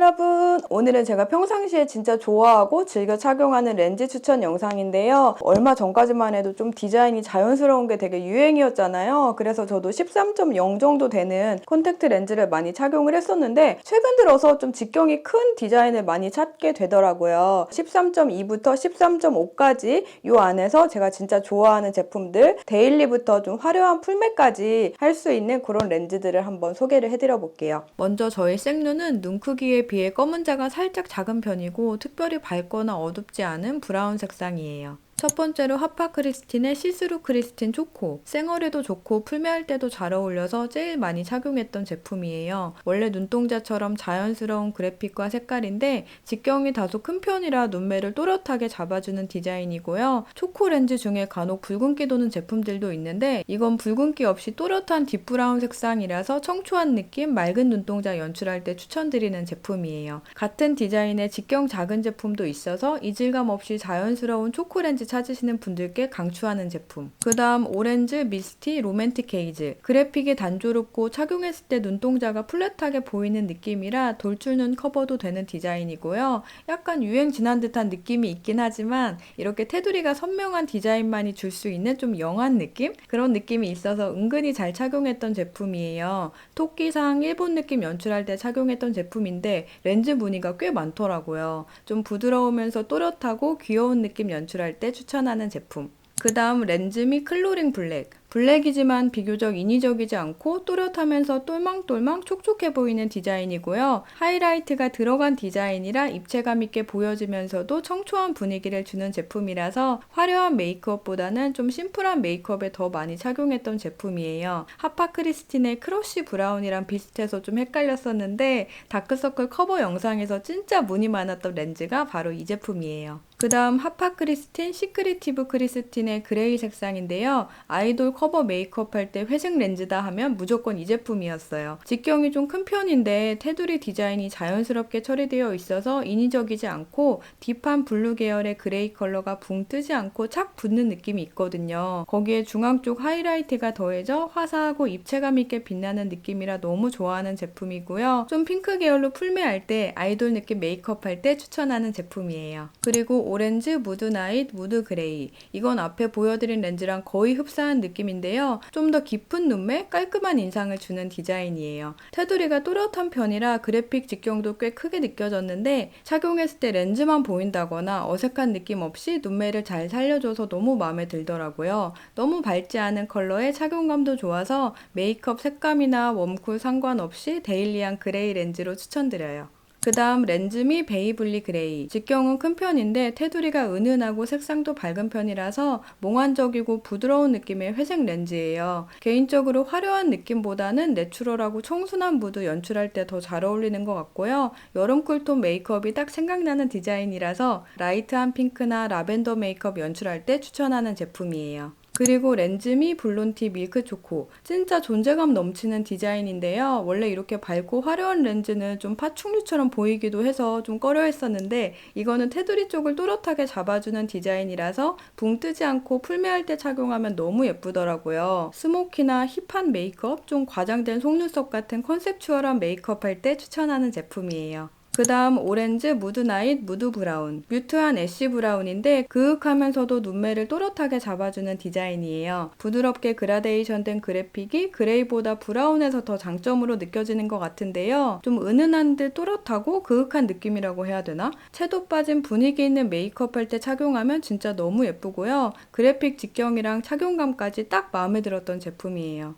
여러분. 오늘은 제가 평상시에 진짜 좋아하고 즐겨 착용하는 렌즈 추천 영상인데요. 얼마 전까지만 해도 좀 디자인이 자연스러운 게 되게 유행이었잖아요. 그래서 저도 13.0 정도 되는 콘택트 렌즈를 많이 착용을 했었는데 최근 들어서 좀 직경이 큰 디자인을 많이 찾게 되더라고요. 13.2부터 13.5까지 이 안에서 제가 진짜 좋아하는 제품들 데일리부터 좀 화려한 풀매까지 할 수 있는 그런 렌즈들을 한번 소개를 해드려 볼게요. 먼저 저의 생눈은 눈 크기에 비해 검은 자가 살짝 작은 편이고 특별히 밝거나 어둡지 않은 브라운 색상이에요. 첫 번째로 하파 크리스틴의 시스루 크리스틴 초코. 생얼에도 좋고 풀매할 때도 잘 어울려서 제일 많이 착용했던 제품이에요. 원래 눈동자처럼 자연스러운 그래픽과 색깔인데 직경이 다소 큰 편이라 눈매를 또렷하게 잡아주는 디자인이고요. 초코 렌즈 중에 간혹 붉은기 도는 제품들도 있는데 이건 붉은기 없이 또렷한 딥브라운 색상이라서 청초한 느낌, 맑은 눈동자 연출할 때 추천드리는 제품이에요. 같은 디자인의 직경 작은 제품도 있어서 이질감 없이 자연스러운 초코 렌즈 찾으시는 분들께 강추하는 제품. 그 다음 오렌즈 미스티 로맨틱 헤이즈. 그래픽이 단조롭고 착용했을 때 눈동자가 플랫하게 보이는 느낌이라 돌출눈 커버도 되는 디자인이고요. 약간 유행 지난 듯한 느낌이 있긴 하지만 이렇게 테두리가 선명한 디자인만이 줄 수 있는 좀 영한 느낌? 그런 느낌이 있어서 은근히 잘 착용했던 제품이에요. 토끼상 일본 느낌 연출할 때 착용했던 제품인데 렌즈 무늬가 꽤 많더라고요. 좀 부드러우면서 또렷하고 귀여운 느낌 연출할 때 추천하는 제품. 그 다음 렌즈미 클로링 블랙. 블랙이지만 비교적 인위적이지 않고 또렷하면서 똘망똘망 촉촉해 보이는 디자인이고요. 하이라이트가 들어간 디자인이라 입체감 있게 보여지면서도 청초한 분위기를 주는 제품이라서 화려한 메이크업보다는 좀 심플한 메이크업에 더 많이 착용했던 제품이에요. 하파 크리스틴의 크러쉬 브라운이랑 비슷해서 좀 헷갈렸었는데 다크서클 커버 영상에서 진짜 문이 많았던 렌즈가 바로 이 제품이에요. 그 다음 하파 크리스틴 시크리티브 크리스틴의 그레이 색상인데요. 아이돌 커버 메이크업 할 때 회색 렌즈다 하면 무조건 이 제품이었어요. 직경이 좀 큰 편인데 테두리 디자인이 자연스럽게 처리되어 있어서 인위적이지 않고 딥한 블루 계열의 그레이 컬러가 붕 뜨지 않고 착 붙는 느낌이 있거든요. 거기에 중앙 쪽 하이라이트가 더해져 화사하고 입체감 있게 빛나는 느낌이라 너무 좋아하는 제품이고요. 좀 핑크 계열로 풀메할 때 아이돌 느낌 메이크업 할 때 추천하는 제품이에요. 그리고 오렌지, 무드 나잇, 무드 그레이. 이건 앞에 보여드린 렌즈랑 거의 흡사한 느낌 인데요. 좀 더 깊은 눈매, 깔끔한 인상을 주는 디자인이에요. 테두리가 또렷한 편이라 그래픽 직경도 꽤 크게 느껴졌는데 착용했을 때 렌즈만 보인다거나 어색한 느낌 없이 눈매를 잘 살려줘서 너무 마음에 들더라고요. 너무 밝지 않은 컬러에 착용감도 좋아서 메이크업 색감이나 웜쿨 상관없이 데일리한 그레이 렌즈로 추천드려요. 그 다음 렌즈미 베이블리 그레이. 직경은 큰 편인데 테두리가 은은하고 색상도 밝은 편이라서 몽환적이고 부드러운 느낌의 회색 렌즈예요. 개인적으로 화려한 느낌보다는 내추럴하고 청순한 무드 연출할 때 더 잘 어울리는 것 같고요. 여름 쿨톤 메이크업이 딱 생각나는 디자인이라서 라이트한 핑크나 라벤더 메이크업 연출할 때 추천하는 제품이에요. 그리고 렌즈미 블론티 밀크 초코. 진짜 존재감 넘치는 디자인인데요. 원래 이렇게 밝고 화려한 렌즈는 좀 파충류처럼 보이기도 해서 좀 꺼려 했었는데 이거는 테두리 쪽을 또렷하게 잡아주는 디자인이라서 붕 뜨지 않고 풀메할 때 착용하면 너무 예쁘더라고요. 스모키나 힙한 메이크업, 좀 과장된 속눈썹 같은 컨셉추얼한 메이크업 할 때 추천하는 제품이에요. 그 다음 오렌즈 무드 나잇 무드 브라운 뮤트한 애쉬 브라운인데 그윽하면서도 눈매를 또렷하게 잡아주는 디자인이에요. 부드럽게 그라데이션 된 그래픽이 그레이보다 브라운에서 더 장점으로 느껴지는 것 같은데요. 좀 은은한 듯 또렷하고 그윽한 느낌이라고 해야 되나? 채도 빠진 분위기 있는 메이크업 할 때 착용하면 진짜 너무 예쁘고요. 그래픽 직경이랑 착용감까지 딱 마음에 들었던 제품이에요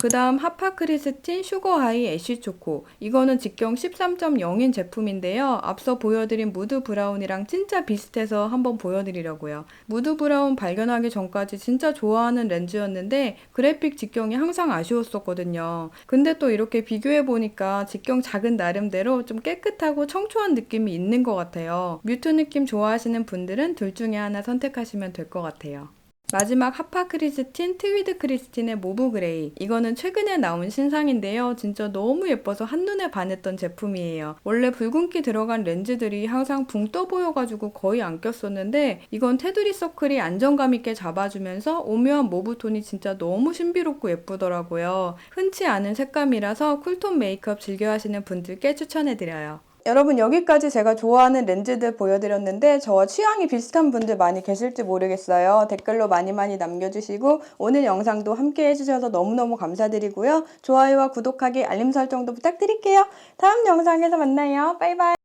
그 다음 하파 크리스틴 슈거하이 애쉬 초코. 이거는 직경 13.0인 제품인데요. 앞서 보여드린 무드 브라운이랑 진짜 비슷해서 한번 보여드리려고요. 무드 브라운 발견하기 전까지 진짜 좋아하는 렌즈였는데 그래픽 직경이 항상 아쉬웠었거든요. 근데 또 이렇게 비교해보니까 직경 작은 나름대로 좀 깨끗하고 청초한 느낌이 있는 것 같아요. 뮤트 느낌 좋아하시는 분들은 둘 중에 하나 선택하시면 될 것 같아요. 마지막 하파 크리스틴 트위드 크리스틴의 모브 그레이. 이거는 최근에 나온 신상인데요. 진짜 너무 예뻐서 한눈에 반했던 제품이에요. 원래 붉은기 들어간 렌즈들이 항상 붕 떠 보여가지고 거의 안 꼈었는데 이건 테두리 서클이 안정감 있게 잡아주면서 오묘한 모브 톤이 진짜 너무 신비롭고 예쁘더라고요. 흔치 않은 색감이라서 쿨톤 메이크업 즐겨 하시는 분들께 추천해드려요. 여러분 여기까지 제가 좋아하는 렌즈들 보여드렸는데 저와 취향이 비슷한 분들 많이 계실지 모르겠어요. 댓글로 많이 많이 남겨주시고 오늘 영상도 함께 해주셔서 너무너무 감사드리고요. 좋아요와 구독하기, 알림 설정도 부탁드릴게요. 다음 영상에서 만나요. 바이바이.